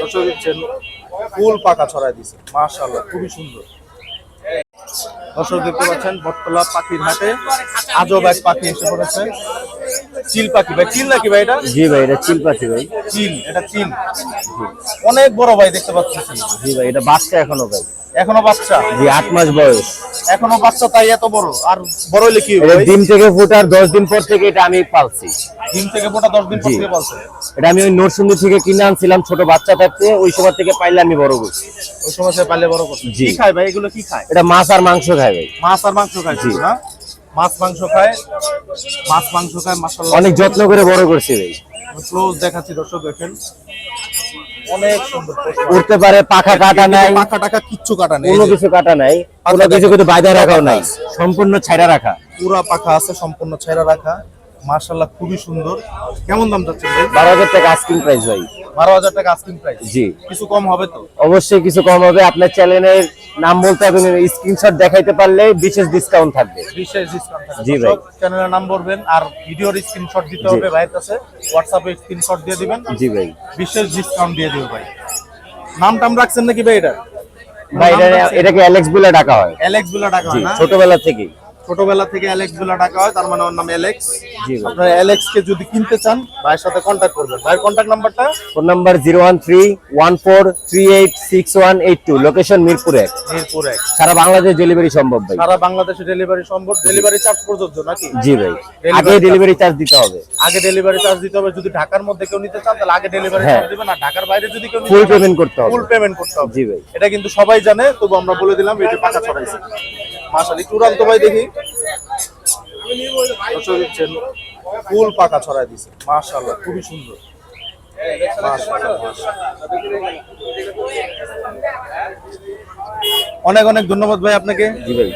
দর্শক দেখছেন ফুল পাকা ছড়াই দিছে। মাশাআল্লাহ খুবই সুন্দর। দর্শক দেখতে পাচ্ছেন বটতলা পাখির হাটে আজব এক পাখি এসে পড়েছে। চিল পাখি ভাই চিল নাকি ভাই এটা? জি ভাই এটা চিল পাখি ভাই। চিল এটা চিল। অনেক বড় ভাই দেখতে পাচ্ছি জি ভাই এটা বাচ্চা এখনও ভাই। এখনও বাচ্চা? জি আট মাস বয়স। এখনও বাচ্চা তাই এত বড়? আর বড় হলে কি হবে? ডিম থেকে ফোটার দশ দিন পর থেকে এটা আমি পালছি। ডিম থেকে ফোটা দশ দিন পর থেকে বলছে এটা আমি ওই নরসিংদী থেকে কিনে আনছিলাম ছোট বাচ্চা থাকতে ওই সময় থেকে পাইলে আমি বড় করছি। ওই সময় সে পালে বড় করছে। কি খায় ভাই? এগুলো কি খায়? এটা মাছ আর মাংস খায় ভাই। মাছ আর মাংস খায় জি। না? মাছ মাংস খায়? মাছ মাংস খায় মাশাআল্লাহ। অনেক যত্ন করে বড় করছি ভাই। ক্লোজ দেখাচ্ছি দর্শক দেখেন। অনেক সুন্দর উঠতে পারে পাখা কাটা নাই। পাখা টাকা কিচ্ছু কাটা নাই কোনো কিছু কাটা নাই কোনো কিছু কিন্তু বাইরে রাখাও নাই সম্পূর্ণ ছাইরা রাখা। পুরা পাখা আছে সম্পূর্ণ ছেড়া রাখা। মার্শাল্লাহ খুবই সুন্দর। কেমন দাম যাচ্ছে ভাই? বারো হাজার টাকা আস্কিং প্রাইস ভাই। বারো হাজার টাকা আস্কিং প্রাইস জি। কিছু কম হবে তো? অবশ্যই কিছু কম হবে। আপনার চ্যানেলের নাম বলতে হবে স্ক্রিনশট দেখাইতে পারলে বিশেষ ডিসকাউন্ট থাকবে। বিশেষ ডিসকাউন্ট থাকবে। জি ভাই। চ্যানেলের নাম বলবেন আর ভিডিওর স্ক্রিনশট দিতে হবে ভাইয়ের কাছে হোয়াটসঅ্যাপে স্ক্রিনশট দিয়ে দিবেন। জি ভাই। বিশেষ ডিসকাউন্ট দিয়ে দিবে ভাই। নাম টাম রাখছেন নাকি ভাই এটা ভাই এটা এটাকে অ্যালেক্স বলে ডাকা হয়। অ্যালেক্স বলে ডাকা হয় না? ছোটবেলা থেকেই। ছোটবেলা থেকে অ্যালেক্স বলে ডাকা হয় তার মানে ওর নাম অ্যালেক্স আপনারা অ্যালেক্স কে যদি কিনতে চান ভাইয়ের সাথে কন্ট্যাক্ট করবেন। ভাইয়ের কন্ট্যাক্ট নাম্বারটা phone number zero one three one four three eight six one eight two location Mirpur এক। মিরপুর এক। সারা বাংলাদেশ ডেলিভারি সম্ভব ভাই। সারা বাংলাদেশে ডেলিভারি সম্ভব। ডেলিভারি চার্জ প্রযোজ্য নাকি? জি ভাই। আগে ডেলিভারি চার্জ দিতে হবে। আগে ডেলিভারি চার্জ দিতে হবে। যদি ঢাকার মধ্যে কেউ নিতে চান তাহলে আগে ডেলিভারি হ্যাঁ। চার্জ দিবেন। আর ঢাকার বাইরে যদি কেউ ফুল পেমেন্ট করতে হবে। ফুল পেমেন্ট করতে হবে। জি ভাই। এটা কিন্তু সবাই জানে তবু আমরা বলে দিলাম এই যে পাকা ছড়াইছে। মাশাআল্লাহ, চূড়ান্ত ভাই দেখি। ফুল পাকা ছড়াই দিছে। মাশাআল্লাহ, খুবই সুন্দর। অনেক অনেক ধন্যবাদ ভাই আপনাকে। জি ভাই।